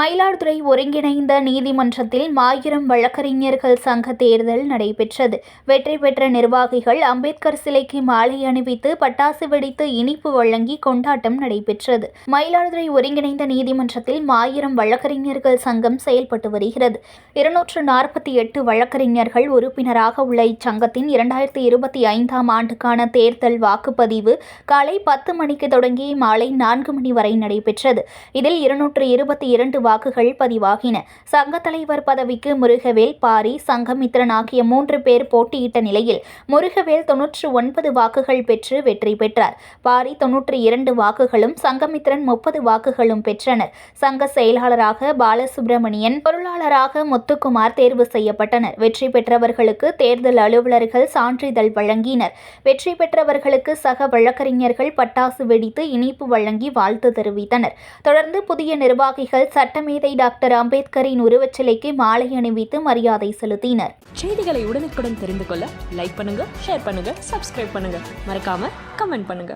மயிலாடுதுறை ஒருங்கிணைந்த நீதிமன்றத்தில் மாயிரம் வழக்கறிஞர்கள் சங்க தேர்தல் நடைபெற்றது. வெற்றி பெற்ற நிர்வாகிகள் அம்பேத்கர் சிலைக்கு மாலை அணிவித்து பட்டாசு வெடித்து இனிப்பு வழங்கி கொண்டாட்டம் நடைபெற்றது. மயிலாடுதுறை ஒருங்கிணைந்த நீதிமன்றத்தில் மாயிரம் வழக்கறிஞர்கள் சங்கம் செயல்பட்டு வருகிறது. இருநூற்று நாற்பத்தி எட்டு வழக்கறிஞர்கள் உறுப்பினராக உள்ள இச்சங்கத்தின் இரண்டாயிரத்தி இருபத்தி ஐந்தாம் ஆண்டுக்கான தேர்தல் வாக்குப்பதிவு காலை பத்து மணிக்கு தொடங்கி மாலை நான்கு மணி வரை நடைபெற்றது. இதில் இருநூற்று இருபத்தி இரண்டு வாக்குகள் பதிவாகின. சங்க தலைவர் பதவிக்கு முருகவேல் பாரி சங்கமித்ரன் ஆகிய மூன்று பேர் போட்டியிட்ட நிலையில் முருகவேல் தொன்னூற்று ஒன்பது வாக்குகள் பெற்று வெற்றி பெற்றார். பாரி தொன்னூற்றி இரண்டு வாக்குகளும் சங்கமித்ரன் முப்பது வாக்குகளும் பெற்றனர். சங்க செயலாளராக பாலசுப்ரமணியன் பொருளாளராக முத்துக்குமார் தேர்வு செய்யப்பட்டனர். வெற்றி பெற்றவர்களுக்கு தேர்தல் அலுவலர்கள் சான்றிதழ் வழங்கினர். வெற்றி பெற்றவர்களுக்கு சக வழக்கறிஞர்கள் பட்டாசு வெடித்து இனிப்பு வழங்கி வாழ்த்து தெரிவித்தனர். தொடர்ந்து புதிய நிர்வாகிகள் சட்ட சட்டமேதை டாக்டர் அம்பேத்கரின் உருவச்சிலைக்கு மாலை அணிவித்து மரியாதை செலுத்தினர். செய்திகளை உடனுக்குடன் தெரிந்து கொள்ள லைக் பண்ணுங்க ஷேர் பண்ணுங்க சப்ஸ்கிரைப் பண்ணுங்க. மறக்காம கமெண்ட் பண்ணுங்க.